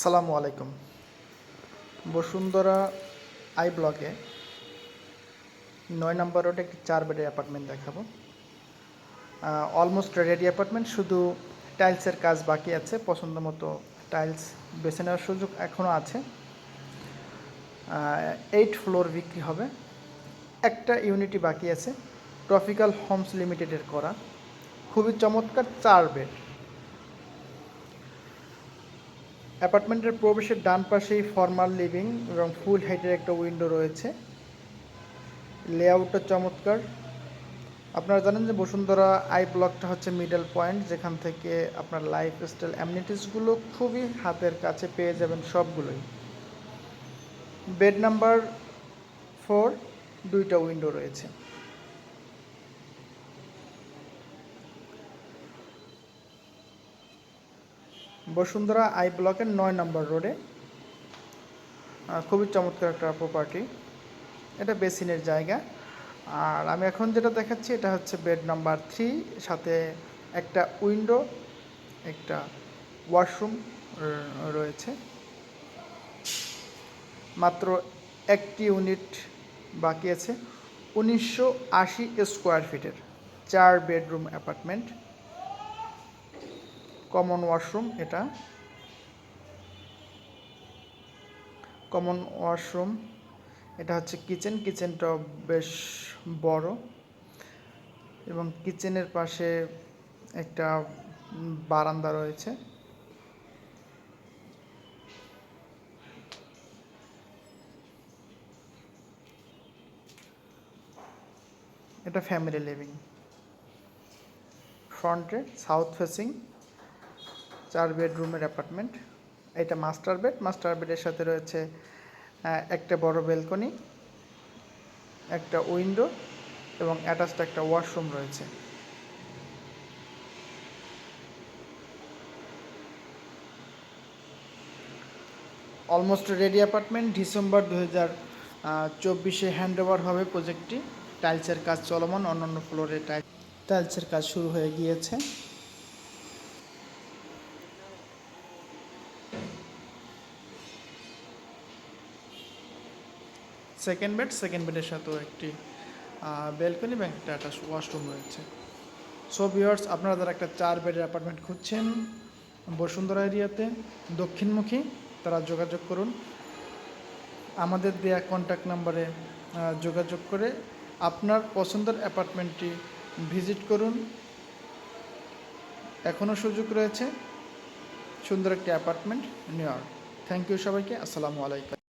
সালামু আলাইকুম। বসুন্ধরা আই ব্লকে নয় নম্বর রোডে একটি চার বেডের অ্যাপার্টমেন্ট দেখাবো। অলমোস্ট রেডি অ্যাপার্টমেন্ট, শুধু টাইলসের কাজ বাকি আছে পছন্দ মতো টাইলস বেছে নেওয়ার সুযোগ এখনও আছে। এইট ফ্লোর বিক্রি হবে। একটা ইউনিটি বাকি আছে ট্রপিক্যাল হোমস লিমিটেডের করা। খুবই চমৎকার চার বেড। অ্যাপার্টমেন্টের প্রবেশের ডান পাশেই ফর্মাল লিভিং এবং ফুল হাইটের একটা উইন্ডো রয়েছে। লেআউটটা চমৎকার। আপনারা জানেন যে বসুন্ধরা আই ব্লকটা হচ্ছে মিডল পয়েন্ট যেখান থেকে আপনার লাইফ স্টাইল অ্যামনিটিসগুলো খুবই হাতের কাছে পেয়ে যাবেন সবগুলোই। বেড নাম্বার ফোর দুইটা উইন্ডো রয়েছে। বসুন্ধরা আই ব্লকের নয় নম্বর রোডে। খুবই চমৎকার একটা প্রপার্টি এটা বেসিনের জায়গা। আর আমি এখন যেটা দেখাচ্ছি, এটা হচ্ছে বেড নাম্বার থ্রি সাথে একটা উইন্ডো একটা ওয়াশরুম রয়েছে। মাত্র একটি ইউনিট বাকি আছে, উনিশশো আশি স্কোয়ার ফিটের চার বেডরুম অ্যাপার্টমেন্ট কমন ওয়াশরুম এটা। কমন ওয়াশরুম, এটা হচ্ছে কিচেন কিচেনটা বেশ বড়। এবং কিচেনের পাশে একটা বারান্দা রয়েছে। এটা ফ্যামিলি লিভিং ফ্রন্টে সাউথ ফেসিং চার বেডরুমের অ্যাপার্টমেন্ট। এটা মাস্টার বেড। মাস্টার বেডের সাথে রয়েছে একটা বড় বেলকনি একটা উইন্ডো এবং অ্যাটাচড একটা ওয়াশরুম রয়েছে। Almost ready apartment. ডিসেম্বর দু হাজার চব্বিশে হ্যান্ড ওভার হবে প্রজেক্টটি। টাইলসের কাজ চলমান, অন্যান্য ফ্লোরে টাইল টাইলসের কাজ শুরু হয়ে গিয়েছে। সেকেন্ড বেড সেকেন্ড বেডের সাথেও একটি বেলকনি এবং একটা অ্যাটাচ ওয়াশরুম রয়েছে। সো ভিউয়ার্স আপনারা যারা একটা চার বেডের অ্যাপার্টমেন্ট খুঁজছেন বসুন্ধরা এরিয়াতে, দক্ষিণমুখী, তারা যোগাযোগ করুন। আমাদের দেয়া কন্ট্যাক্ট নাম্বারে যোগাযোগ করে আপনার পছন্দের অ্যাপার্টমেন্টটি ভিজিট করুন। এখনও সুযোগ রয়েছে সুন্দর একটি অ্যাপার্টমেন্ট নেওয়ার। থ্যাংক ইউ সবাইকে, আসসালামু আলাইকুম।